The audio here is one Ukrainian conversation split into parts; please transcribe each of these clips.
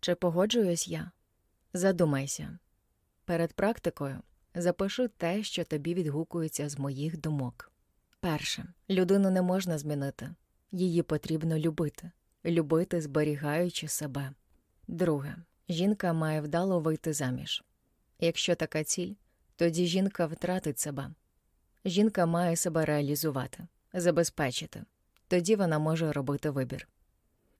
Чи погоджуюсь я? Задумайся. Перед практикою запиши те, що тобі відгукується з моїх думок. Перше, людину не можна змінити, її потрібно любити, любити, зберігаючи себе. Друге, жінка має вдало вийти заміж. Якщо така ціль, тоді жінка втратить себе. Жінка має себе реалізувати, забезпечити. Тоді вона може робити вибір.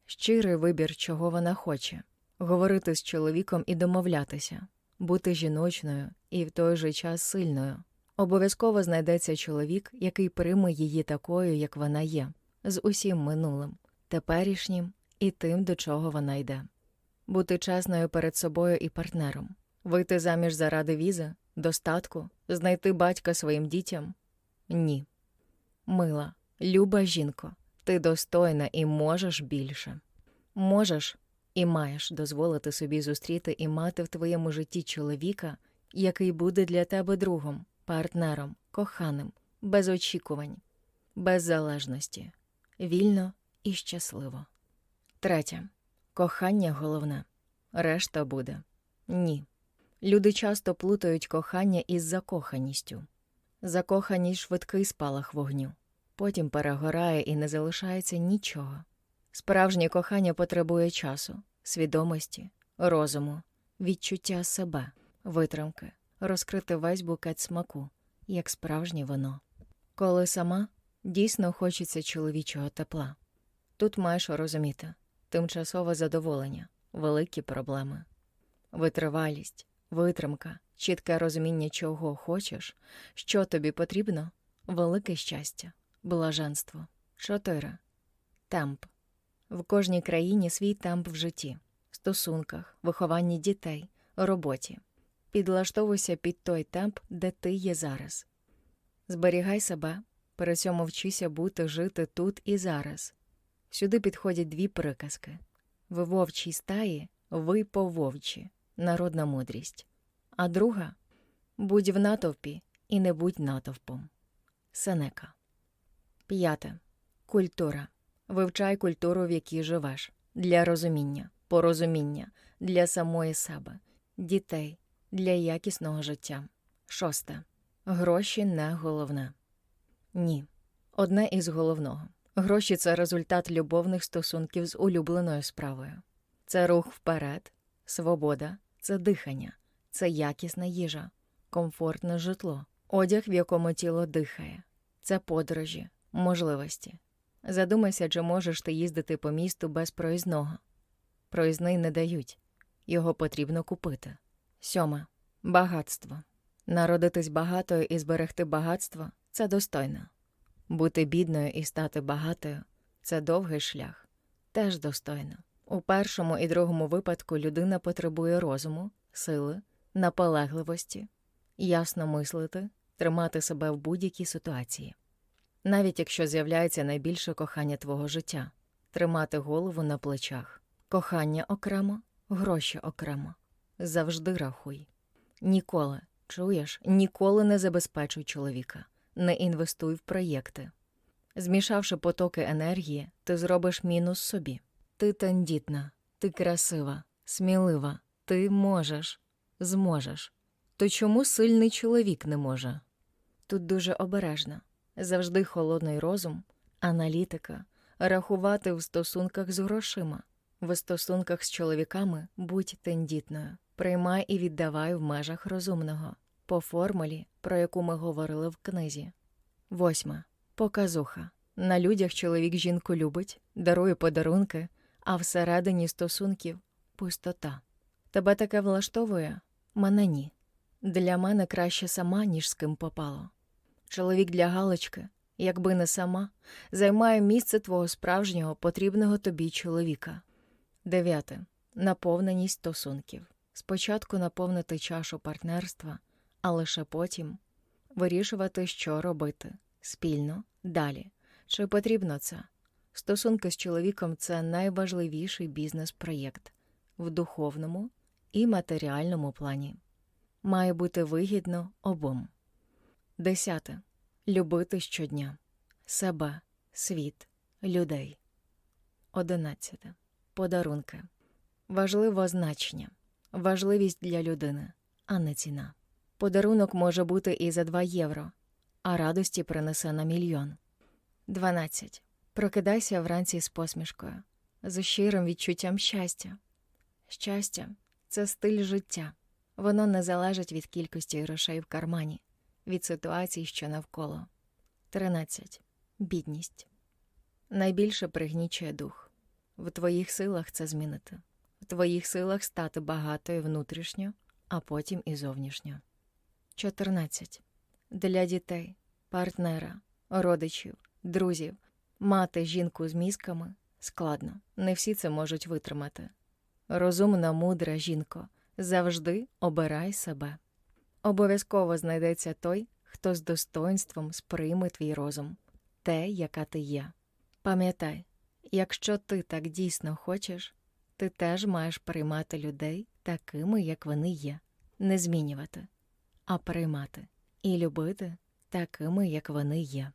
Щирий вибір, чого вона хоче, говорити з чоловіком і домовлятися, бути жіночною і в той же час сильною. Обов'язково знайдеться чоловік, який прийме її такою, як вона є, з усім минулим, теперішнім і тим, до чого вона йде. Бути чесною перед собою і партнером, вийти заміж заради візи, достатку, знайти батька своїм дітям? Ні. Мила, люба жінко, ти достойна і можеш більше. Можеш і маєш дозволити собі зустріти і мати в твоєму житті чоловіка, який буде для тебе другом, партнером, коханим, без очікувань, без залежності, вільно і щасливо. Третє. Кохання головне. Решта буде. Ні. Люди часто плутають кохання із закоханістю. Закоханість швидкий спалах вогню, потім перегорає і не залишається нічого. Справжнє кохання потребує часу, свідомості, розуму, відчуття себе, витримки, розкрити весь букет смаку, як справжнє вино. Коли сама дійсно хочеться чоловічого тепла. Тут маєш розуміти тимчасове задоволення, великі проблеми, витривалість, витримка, чітке розуміння, чого хочеш, що тобі потрібно, велике щастя, блаженство. Чотири. Темп. В кожній країні свій темп в житті, стосунках, вихованні дітей, роботі. Підлаштовуйся під той темп, де ти є зараз. Зберігай себе, при цьому вчися бути, жити тут і зараз. Сюди підходять дві приказки в вовчій стаї, ви по вовчі, народна мудрість. А друга будь в натовпі і не будь натовпом. Сенека. П'яте. Культура. Вивчай культуру, в якій живеш, для розуміння, порозуміння, для самої себе, дітей, для якісного життя. Шосте. Гроші не головне. Ні. Одне із головного. Гроші це результат любовних стосунків з улюбленою справою. Це рух вперед, свобода, це дихання, це якісна їжа, комфортне житло, одяг, в якому тіло дихає, це подорожі, можливості. Задумайся, чи можеш ти їздити по місту без проїзного. Проїзний не дають, його потрібно купити. Сьоме багатство. Народитись багатою і зберегти багатство це достойно. Бути бідною і стати багатою це довгий шлях, теж достойно. У першому і другому випадку людина потребує розуму, сили, наполегливості, ясно мислити, тримати себе в будь-якій ситуації. Навіть якщо з'являється найбільше кохання твого життя, тримати голову на плечах, кохання окремо, гроші окремо. Завжди рахуй. Ніколи, чуєш, ніколи не забезпечуй чоловіка, не інвестуй в проєкти. Змішавши потоки енергії, ти зробиш мінус собі. Ти тендітна, ти красива, смілива, ти можеш, зможеш. То чому сильний чоловік не може? Тут дуже обережно, завжди холодний розум, аналітика, рахувати в стосунках з грошима, в стосунках з чоловіками будь тендітною, приймай і віддавай в межах розумного, по формулі, про яку ми говорили в книзі. Восьма. Показуха. На людях чоловік жінку любить, дарує подарунки, а всередині стосунків пустота. Тебе таке влаштовує? Мене ні. Для мене краще сама, ніж з ким попало. Чоловік для галочки, якби не сама, займає місце твого справжнього потрібного тобі чоловіка. Дев'яте. Наповненість стосунків. Спочатку наповнити чашу партнерства, а лише потім вирішувати, що робити спільно, далі. Чи потрібно це? Стосунки з чоловіком це найважливіший бізнес-проєкт в духовному і матеріальному плані. Має бути вигідно обом. Десяте. Любити щодня себе, світ, людей. Одинадцяте. Подарунки. Важливо значення, важливість для людини, а не ціна. Подарунок може бути і за 2 євро, а радості принесе на мільйон. 12. Прокидайся вранці з посмішкою, з щирим відчуттям щастя. Щастя це стиль життя. Воно не залежить від кількості грошей в кармані, від ситуацій, що навколо. 13. Бідність. Найбільше пригнічує дух. В твоїх силах це змінити. В твоїх силах стати багатою внутрішньо, а потім і зовнішньо. 14. Для дітей, партнера, родичів, друзів, мати жінку з мізками складно. Не всі це можуть витримати. Розумна, мудра жінко, завжди обирай себе. Обов'язково знайдеться той, хто з достоинством сприйме твій розум, те, яка ти є. Пам'ятай, якщо ти так дійсно хочеш, ти теж маєш приймати людей такими, як вони є, не змінювати, а приймати і любити такими, як вони є.